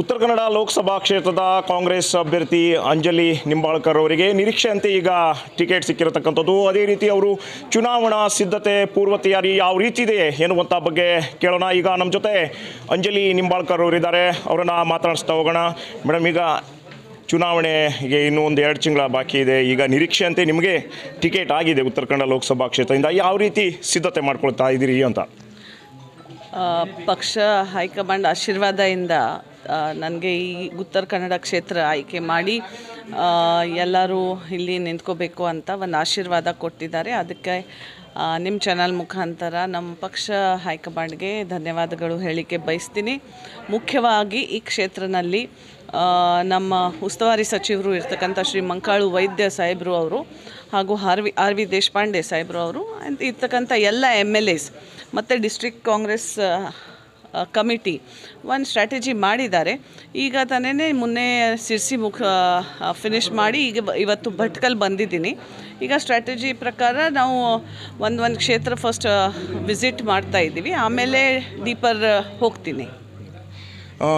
ಉತ್ತರ ಕನ್ನಡ ಲೋಕಸಭಾ ಕ್ಷೇತ್ರದ ಕಾಂಗ್ರೆಸ್ ಅಭ್ಯರ್ಥಿ ಅಂಜಲಿ ನಿಂಬಾಳ್ಕರ್ ಅವರಿಗೆ ನಿರೀಕ್ಷೆಯಂತೆ ಈಗ ಟಿಕೆಟ್ ಸಿಕ್ಕಿರತಕ್ಕಂಥದ್ದು. ಅದೇ ರೀತಿ ಅವರು ಚುನಾವಣಾ ಸಿದ್ಧತೆ ಪೂರ್ವ ತಯಾರಿ ಯಾವ ರೀತಿ ಇದೆ ಎನ್ನುವಂಥ ಬಗ್ಗೆ ಕೇಳೋಣ. ಈಗ ನಮ್ಮ ಜೊತೆ ಅಂಜಲಿ ನಿಂಬಾಳ್ಕರ್ ಅವರಿದ್ದಾರೆ. ಅವರನ್ನು ಮಾತನಾಡಿಸ್ತಾ ಹೋಗೋಣ. ಮೇಡಮ್ ಈಗ ಚುನಾವಣೆಗೆ ಇನ್ನೂ ಒಂದು ಎರಡು ತಿಂಗಳ ಬಾಕಿ ಇದೆ. ಈಗ ನಿರೀಕ್ಷೆಯಂತೆ ನಿಮಗೆ ಟಿಕೆಟ್ ಆಗಿದೆ ಉತ್ತರ ಕನ್ನಡ ಲೋಕಸಭಾ ಕ್ಷೇತ್ರದಿಂದ. ಯಾವ ರೀತಿ ಸಿದ್ಧತೆ ಮಾಡ್ಕೊಳ್ತಾ ಇದ್ದೀರಿ ಅಂತ? ಪಕ್ಷ ಹೈಕಮಾಂಡ್ ಆಶೀರ್ವಾದದಿಂದ ನನಗೆ ಈ ಉತ್ತರ ಕನ್ನಡ ಕ್ಷೇತ್ರ ಆಯ್ಕೆ ಮಾಡಿ ಎಲ್ಲರೂ ಇಲ್ಲಿ ನಿಂತ್ಕೋಬೇಕು ಅಂತ ಒಂದು ಆಶೀರ್ವಾದ ಕೊಟ್ಟಿದ್ದಾರೆ. ಅದಕ್ಕೆ ನಿಮ್ಮ ಚಾನಲ್ ಮುಖಾಂತರ ನಮ್ಮ ಪಕ್ಷ ಹೈಕಮಾಂಡ್ಗೆ ಧನ್ಯವಾದಗಳು ಹೇಳಿಕೆ ಬಯಸ್ತೀನಿ. ಮುಖ್ಯವಾಗಿ ಈ ಕ್ಷೇತ್ರದಲ್ಲಿ ನಮ್ಮ ಉಸ್ತುವಾರಿ ಸಚಿವರು ಇರ್ತಕ್ಕಂಥ ಶ್ರೀ ಮಂಕಾಳು ವೈದ್ಯ ಸಾಹೇಬರು ಅವರು ಹಾಗೂ R V R V Deshpande ಸಾಹೇಬರು ಅವರು, ಇರ್ತಕ್ಕಂಥ ಎಲ್ಲ ಎಂ ಎಲ್ ಎಸ್ ಮತ್ತು ಡಿಸ್ಟ್ರಿಕ್ಟ್ ಕಾಂಗ್ರೆಸ್ ಕಮಿಟಿ. ಒಂದು ಸ್ಟ್ರಾಟಜಿ ಮಾಡಿದ್ದಾರೆ. ಈಗ ತಾನೇ ಮೊನ್ನೆ ಸಿರ್ಸಿ ಮುಖ ಫಿನಿಷ್ ಮಾಡಿ ಈಗ ಇವತ್ತು ಭಟ್ಕಲ್ ಬಂದಿದ್ದೀನಿ. ಈಗ ಸ್ಟ್ರಾಟಜಿ ಪ್ರಕಾರ ನಾವು ಒಂದು ಒಂದು ಕ್ಷೇತ್ರ ಫಸ್ಟ್ ವಿಸಿಟ್ ಮಾಡ್ತಾ ಇದ್ದೀವಿ. ಆಮೇಲೆ ಡೀಪರ್ ಹೋಗ್ತೀನಿ.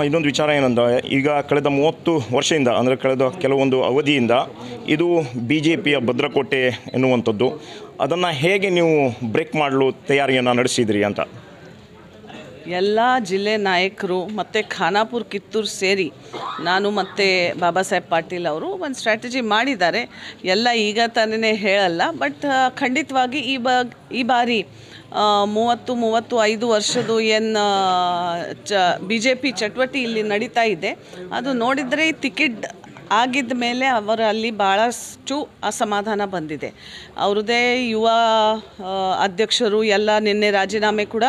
ಇನ್ನೊಂದು ವಿಚಾರ ಏನಂದ್ರೆ, ಈಗ ಕಳೆದ ಮೂವತ್ತು ವರ್ಷದಿಂದ, ಅಂದರೆ ಕಳೆದ ಕೆಲವೊಂದು ಅವಧಿಯಿಂದ ಇದು ಬಿ ಜೆ ಪಿಯ ಭದ್ರಕೋಟೆ ಎನ್ನುವಂಥದ್ದು. ಅದನ್ನು ಹೇಗೆ ನೀವು ಬ್ರೇಕ್ ಮಾಡಲು ತಯಾರಿಯನ್ನು ನಡೆಸಿದ್ರಿ ಅಂತ? ಎಲ್ಲ ಜಿಲ್ಲೆ ನಾಯಕರು ಮತ್ತು ಖಾನಾಪುರ, ಕಿತ್ತೂರು ಸೇರಿ ನಾನು ಮತ್ತು ಬಾಬಾ ಸಾಹೇಬ್ ಪಾಟೀಲ್ ಅವರು ಒಂದು ಸ್ಟ್ರಾಟಜಿ ಮಾಡಿದ್ದಾರೆ. ಎಲ್ಲ ಈಗ ತಾನೇ ಹೇಳಲ್ಲ ಬಟ್ ಖಂಡಿತವಾಗಿ ಈ ಬ, ಈ ಬಾರಿ ಮೂವತ್ತು ಮೂವತ್ತು ಐದು ವರ್ಷದ್ದು ಏನು ಚ ಬಿ ಜೆ ಪಿ ಚಟುವಟಿ ಇಲ್ಲಿ ನಡೀತಾ ಇದೆ. ಅದು ನೋಡಿದರೆ ಟಿಕೆಟ್ ಆಗಿದ್ದ ಮೇಲೆ ಅವರ ಅಲ್ಲಿ ಭಾಳಷ್ಟು ಅಸಮಾಧಾನ ಬಂದಿದೆ. ಅವ್ರದ್ದೇ ಯುವ ಅಧ್ಯಕ್ಷರು ಎಲ್ಲ ನಿನ್ನೆ ರಾಜೀನಾಮೆ ಕೂಡ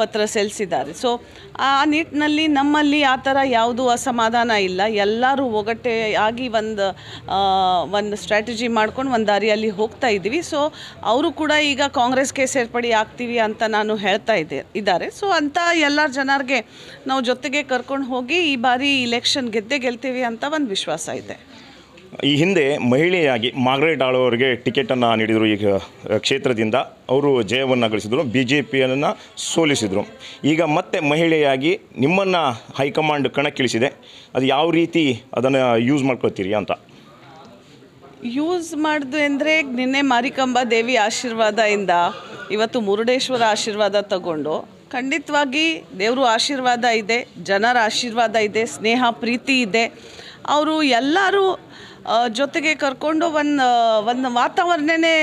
ಪತ್ರ ಸಲ್ಲಿಸಿದ್ದಾರೆ. ಸೊ ಆ ನಿಟ್ಟಿನಲ್ಲಿ ನಮ್ಮಲ್ಲಿ ಆ ಥರ ಯಾವುದೂ ಅಸಮಾಧಾನ ಇಲ್ಲ. ಎಲ್ಲರೂ ಒಗಟ್ಟೆ ಆಗಿ ಒಂದು ಒಂದು ಸ್ಟ್ರಾಟಜಿ ಮಾಡ್ಕೊಂಡು ಒಂದು ದಾರಿಯಲ್ಲಿ ಹೋಗ್ತಾ ಇದ್ದೀವಿ. ಸೊ ಅವರು ಕೂಡ ಈಗ ಕಾಂಗ್ರೆಸ್ಗೆ ಸೇರ್ಪಡೆ ಆಗ್ತೀವಿ ಅಂತ ನಾನು ಹೇಳ್ತಾ ಇದ್ದೆ, ಇದ್ದಾರೆ. ಸೊ ಅಂಥ ಎಲ್ಲ ಜನರಿಗೆ ನಾವು ಜೊತೆಗೆ ಕರ್ಕೊಂಡು ಹೋಗಿ ಈ ಬಾರಿ ಇಲೆಕ್ಷನ್ ಗೆದ್ದೇ ಗೆಲ್ತೀವಿ ಅಂತ ಒಂದು ವಿಶ್ವಾಸ ಇದೆ ಈ ಹಿಂದೆ ಮಹಿಳೆಯಾಗಿ ಮಾರ್ಗ್ರೆಟ್ ಆಳು ಅವರಿಗೆ ಟಿಕೆಟನ್ನು ನೀಡಿದರು. ಈಗ ಕ್ಷೇತ್ರದಿಂದ ಅವರು ಜಯವನ್ನು ಗಳಿಸಿದರು. ಬಿ ಜೆ ಪಿಯನ್ನು ಸೋಲಿಸಿದರು. ಈಗ ಮತ್ತೆ ಮಹಿಳೆಯಾಗಿ ನಿಮ್ಮನ್ನು ಹೈಕಮಾಂಡ್ ಕಣಕ್ಕಿಳಿಸಿದೆ. ಅದು ಯಾವ ರೀತಿ ಅದನ್ನು ಯೂಸ್ ಮಾಡ್ಕೊಳ್ತೀರಿ ಅಂತ? ಯೂಸ್ ಮಾಡಿದ್ವಿ ಅಂದರೆ ನಿನ್ನೆ ಮಾರಿಕಂಬ ದೇವಿ ಆಶೀರ್ವಾದದಿಂದ ಇವತ್ತು ಮುರುಡೇಶ್ವರ ಆಶೀರ್ವಾದ ತಗೊಂಡು ಖಂಡಿತವಾಗಿ ದೇವರು ಆಶೀರ್ವಾದ ಇದೆ ಜನರ ಆಶೀರ್ವಾದ ಇದೆ ಸ್ನೇಹ ಪ್ರೀತಿ ಇದೆ. ಅವರು ಎಲ್ಲರೂ ಜೊತೆಗೆ ಕರ್ಕೊಂಡು ಒಂದು ಒಂದು ವಾತಾವರಣನೇ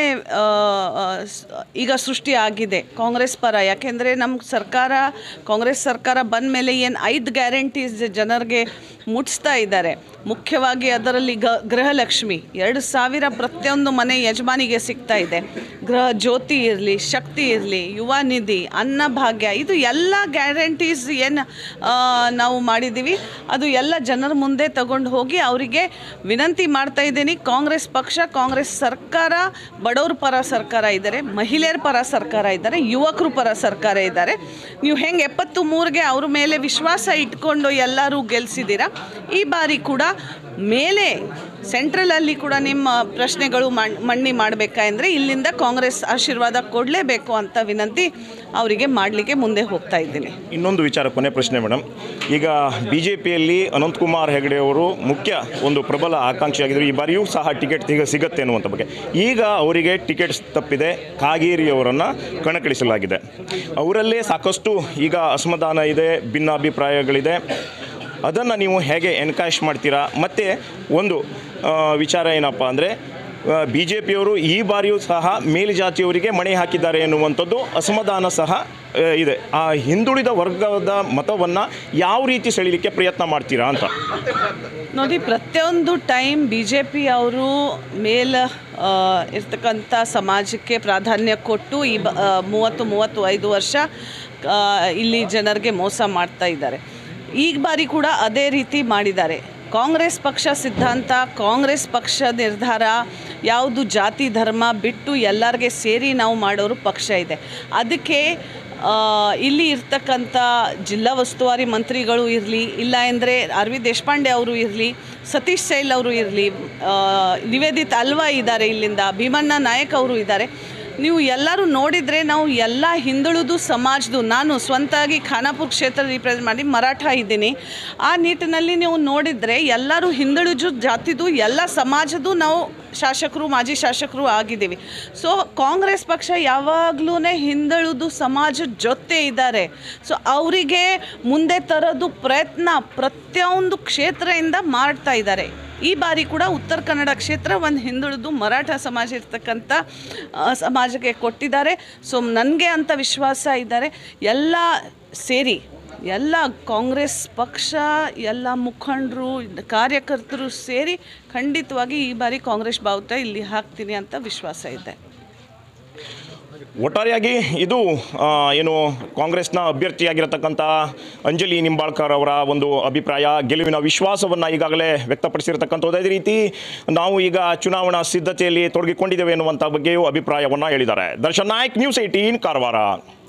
ಈಗ ಸೃಷ್ಟಿ ಆಗಿದೆ ಕಾಂಗ್ರೆಸ್ ಪರ. ಯಾಕೆಂದರೆ ನಮ್ಮ ಸರ್ಕಾರ, ಕಾಂಗ್ರೆಸ್ ಸರ್ಕಾರ ಬಂದ ಮೇಲೆ ಏನು ಐದು ಗ್ಯಾರಂಟೀಸ್ ಜನರಿಗೆ ಮುಟ್ಟಿಸ್ತಾ ಇದ್ದಾರೆ. ಮುಖ್ಯವಾಗಿ ಅದರಲ್ಲಿ ಗ, ಗೃಹಲಕ್ಷ್ಮಿ. ಎರಡು ಸಾವಿರ ಪ್ರತಿಯೊಂದು ಮನೆ ಯಜಮಾನಿಗೆ ಸಿಗ್ತಾ ಇದೆ. ಗೃಹ ಜ್ಯೋತಿ ಇರಲಿ, ಶಕ್ತಿ ಇರಲಿ, ಯುವ ನಿಧಿ ಅನ್ನಭಾಗ್ಯ ಇದು ಎಲ್ಲ ಗ್ಯಾರಂಟೀಸ್ ಏನು ನಾವು ಮಾಡಿದ್ದೀವಿ. ಅದು ಎಲ್ಲ ಜನರ ಮುಂದೆ ತಗೊಂಡು ಹೋಗಿ ಅವರಿಗೆ ವಿನಂತಿ ಮಾಡ್ತಾ ಇದ್ದೀನಿ. ಕಾಂಗ್ರೆಸ್ ಪಕ್ಷ, ಕಾಂಗ್ರೆಸ್ ಸರ್ಕಾರ, ಬಡವ್ರ ಪರ ಸರ್ಕಾರ ಇದ್ದಾರೆ, ಮಹಿಳೆಯರ ಪರ ಸರ್ಕಾರ ಇದ್ದಾರೆ, ಯುವಕರು ಪರ ಸರ್ಕಾರ ಇದ್ದಾರೆ. ನೀವು ಹೆಂಗೆ ಎಪ್ಪತ್ತು ಮೂರಿಗೆ ಅವ್ರ ಮೇಲೆ ವಿಶ್ವಾಸ ಇಟ್ಕೊಂಡು ಎಲ್ಲರೂ ಗೆಲ್ಸಿದ್ದೀರಾ? ಈ ಬಾರಿ ಕೂಡ ಮೇಲೆ ಸೆಂಟ್ರಲಲ್ಲಿ ಕೂಡ ನಿಮ್ಮ ಪ್ರಶ್ನೆಗಳು ಮಣ್- ಮಣ್ಣಿ ಮಾಡಬೇಕಾದ್ರೆ ಇಲ್ಲಿಂದ ಕಾಂಗ್ರೆಸ್ ಆಶೀರ್ವಾದ ಕೊಡಲೇಬೇಕು ಅಂತ ವಿನಂತಿ ಅವರಿಗೆ ಮಾಡಲಿಕ್ಕೆ ಮುಂದೆ ಹೋಗ್ತಾ ಇದ್ದೀನಿ. ಇನ್ನೊಂದು ವಿಚಾರ, ಕೊನೆ ಪ್ರಶ್ನೆ ಮೇಡಮ್ ಈಗ ಬಿ ಜೆ ಪಿಯಲ್ಲಿ ಅನಂತಕುಮಾರ್ ಹೆಗಡೆ ಅವರು ಮುಖ್ಯ ಒಂದು ಪ್ರಬಲ ಆಕಾಂಕ್ಷಿಯಾಗಿದ್ದರು ಈ ಬಾರಿಯೂ ಸಹ ಟಿಕೆಟ್ ಈಗ ಸಿಗತ್ತೆ ಅನ್ನುವಂಥ ಬಗ್ಗೆ. ಈಗ ಅವರಿಗೆ ಟಿಕೆಟ್ ತಪ್ಪಿದೆ. ಕಾಗೇರಿ ಅವರನ್ನು ಕಣಕ್ಕಿಳಿಸಲಾಗಿದೆ. ಅವರಲ್ಲೇ ಸಾಕಷ್ಟು ಈಗ ಅಸಮಾಧಾನ ಇದೆ, ಭಿನ್ನಾಭಿಪ್ರಾಯಗಳಿದೆ. ಅದನ್ನು ನೀವು ಹೇಗೆ ಎನ್ಕಾಶ್ ಮಾಡ್ತೀರಾ? ಮತ್ತು ಒಂದು ವಿಚಾರ ಏನಪ್ಪ ಅಂದರೆ ಬಿ ಜೆ ಪಿಯವರು ಈ ಬಾರಿಯೂ ಸಹ ಮೇಲ್ಜಾತಿಯವರಿಗೆ ಮಣೆ ಹಾಕಿದ್ದಾರೆ ಎನ್ನುವಂಥದ್ದು ಅಸಮಾಧಾನ ಸಹ ಇದೆ. ಆ ಹಿಂದುಳಿದ ವರ್ಗದ ಮತವನ್ನು ಯಾವ ರೀತಿ ಸೆಳೀಲಿಕ್ಕೆ ಪ್ರಯತ್ನ ಮಾಡ್ತೀರಾ ಅಂತ? ನೋಡಿ, ಪ್ರತಿಯೊಂದು ಟೈಮ್ ಬಿ ಜೆ ಪಿ ಅವರು ಮೇಲ ಇರ್ತಕ್ಕಂಥ ಸಮಾಜಕ್ಕೆ ಪ್ರಾಧಾನ್ಯ ಕೊಟ್ಟು ಈ ಮೂವತ್ತು ಮೂವತ್ತು ಐದು ವರ್ಷ ಇಲ್ಲಿ ಜನರಿಗೆ ಮೋಸ ಮಾಡ್ತಾ ಇದ್ದಾರೆ. ಈ ಬಾರಿ ಕೂಡ ಅದೇ ರೀತಿ ಮಾಡಿದ್ದಾರೆ. ಕಾಂಗ್ರೆಸ್ ಪಕ್ಷ ಸಿದ್ಧಾಂತ, ಕಾಂಗ್ರೆಸ್ ಪಕ್ಷ ನಿರ್ಧಾರ, ಯಾವುದು ಜಾತಿ ಧರ್ಮ ಬಿಟ್ಟು ಎಲ್ಲರಿಗೆ ಸೇರಿ ನಾವು ಮಾಡೋರು ಪಕ್ಷ ಇದೆ. ಅದಕ್ಕೆ ಇಲ್ಲಿ ಇರ್ತಕ್ಕಂಥ ಜಿಲ್ಲಾ ಉಸ್ತುವಾರಿ ಮಂತ್ರಿಗಳು ಇರಲಿ, ಇಲ್ಲ ಅಂದರೆ ಆರ್ ವಿ ದೇಶಪಾಂಡೆ ಅವರು ಇರಲಿ, ಸತೀಶ್ ಸೈಲ್ ಅವರು ಇರಲಿ ನಿವೇದಿತ್ ಅಲ್ವಾ ಇದ್ದಾರೆ ಇಲ್ಲಿಂದ, ಭೀಮಣ್ಣ ನಾಯಕ್ ಅವರು ಇದ್ದಾರೆ. ನೀವು ಎಲ್ಲರೂ ನೋಡಿದರೆ ನಾವು ಎಲ್ಲ ಹಿಂದುಳಿದು ಸಮಾಜದ್ದು, ನಾನು ಸ್ವಂತಾಗಿ ಖಾನಾಪುರ ಕ್ಷೇತ್ರ ರಿಪ್ರೆಸೆಂಟ್ ಮಾಡಿ ಮರಾಠ ಇದ್ದೀನಿ. ಆ ನಿಟ್ಟಿನಲ್ಲಿ ನೀವು ನೋಡಿದರೆ ಎಲ್ಲರೂ ಹಿಂದುಳಿದು ಜಾತಿದು, ಎಲ್ಲ ಸಮಾಜದ್ದು ನಾವು ಶಾಸಕರು, ಮಾಜಿ ಶಾಸಕರು ಆಗಿದ್ದೀವಿ. ಸೊ ಕಾಂಗ್ರೆಸ್ ಪಕ್ಷ ಯಾವಾಗಲೂ ಹಿಂದುಳಿದು ಸಮಾಜದ ಜೊತೆ ಇದ್ದಾರೆ. ಸೊ ಅವರಿಗೆ ಮುಂದೆ ತರೋದು ಪ್ರಯತ್ನ ಪ್ರತಿಯೊಂದು ಕ್ಷೇತ್ರದಿಂದ ಮಾಡ್ತಾ ಇದ್ದಾರೆ. ಈ ಬಾರಿ ಕೂಡ ಉತ್ತರ ಕನ್ನಡ ಕ್ಷೇತ್ರ ಒಂದು ಹಿಂದುಳಿದು ಮರಾಠ ಸಮಾಜ ಇರ್ತಕ್ಕಂಥ ಸಮಾಜಕ್ಕೆ ಕೊಟ್ಟಿದ್ದಾರೆ. ಸೊ ನನಗೆ ಅಂತ ವಿಶ್ವಾಸ ಇದ್ದಾರೆ. ಎಲ್ಲ ಸೇರಿ, ಎಲ್ಲ ಕಾಂಗ್ರೆಸ್ ಪಕ್ಷ, ಎಲ್ಲ ಮುಖಂಡರು, ಕಾರ್ಯಕರ್ತರು ಸೇರಿ ಖಂಡಿತವಾಗಿ ಈ ಬಾರಿ ಕಾಂಗ್ರೆಸ್ ಬಾವುಟ ಇಲ್ಲಿ ಹಾಕ್ತೀನಿ ಅಂತ ವಿಶ್ವಾಸ ಇದೆ. ಒಟ್ಟಾರೆಯಾಗಿ ಇದು ಏನು ಕಾಂಗ್ರೆಸ್ನ ಅಭ್ಯರ್ಥಿಯಾಗಿರತಕ್ಕಂಥ ಅಂಜಲಿ ನಿಂಬಾಳ್ಕರ್ ಅವರ ಒಂದು ಅಭಿಪ್ರಾಯ, ಗೆಲುವಿನ ವಿಶ್ವಾಸವನ್ನು ಈಗಾಗಲೇ ವ್ಯಕ್ತಪಡಿಸಿರ್ತಕ್ಕಂಥದ್ದು ಅದೇ ರೀತಿ ನಾವು ಈಗ ಚುನಾವಣಾ ಸಿದ್ಧತೆಯಲ್ಲಿ ತೊಡಗಿಕೊಂಡಿದ್ದೇವೆ ಎನ್ನುವಂಥ ಬಗ್ಗೆಯೂ ಅಭಿಪ್ರಾಯವನ್ನು ಹೇಳಿದ್ದಾರೆ. Darshan Naik, news eighteen, Karwar.